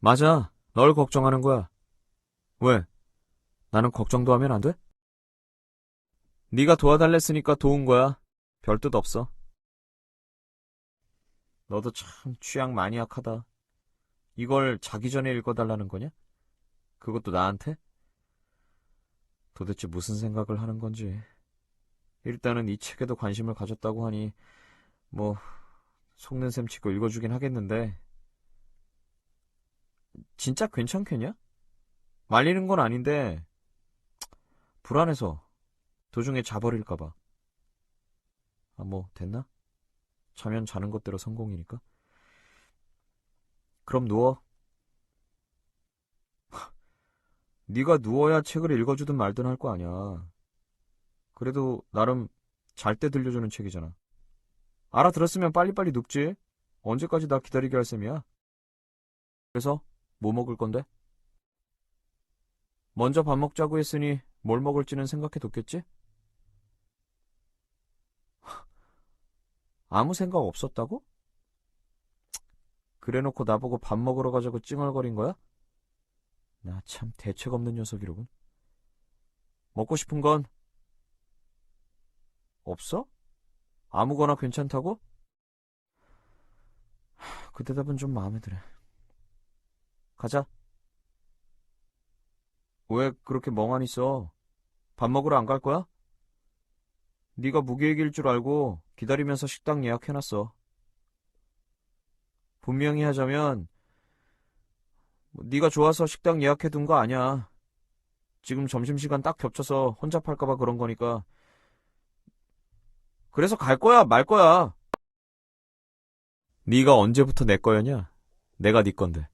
맞아. 널 걱정하는 거야. 왜? 나는 걱정도 하면 안 돼? 네가 도와달랬으니까 도운 거야. 별 뜻 없어. 너도 참 취향 많이 약하다. 이걸 자기 전에 읽어달라는 거냐? 그것도 나한테? 도대체 무슨 생각을 하는 건지. 일단은 이 책에도 관심을 가졌다고 하니, 뭐, 속는 셈 치고 읽어주긴 하겠는데, 진짜 괜찮겠냐? 말리는 건 아닌데, 불안해서 도중에 자버릴까봐. 아, 뭐, 됐나? 자면 자는 것대로 성공이니까. 그럼 누워. 네가 누워야 책을 읽어주든 말든 할 거 아니야. 그래도 나름 잘 때 들려주는 책이잖아. 알아들었으면 빨리빨리 눕지. 언제까지 나 기다리게 할 셈이야? 그래서 뭐 먹을 건데? 먼저 밥 먹자고 했으니 뭘 먹을지는 생각해 뒀겠지? 아무 생각 없었다고? 그래놓고 나보고 밥 먹으러 가자고 찡얼거린 거야? 나 참 대책 없는 녀석이로군. 먹고 싶은 건 없어? 아무거나 괜찮다고? 하, 그 대답은 좀 마음에 드네. 가자. 왜 그렇게 멍하니 있어? 밥 먹으러 안 갈 거야? 네가 무계획일 줄 알고 기다리면서 식당 예약해놨어. 분명히 하자면 뭐 네가 좋아서 식당 예약해둔 거 아니야. 지금 점심시간 딱 겹쳐서 혼자 팔까봐 그런 거니까. 그래서 갈 거야, 말 거야. 네가 언제부터 내 거였냐? 내가 네 건데.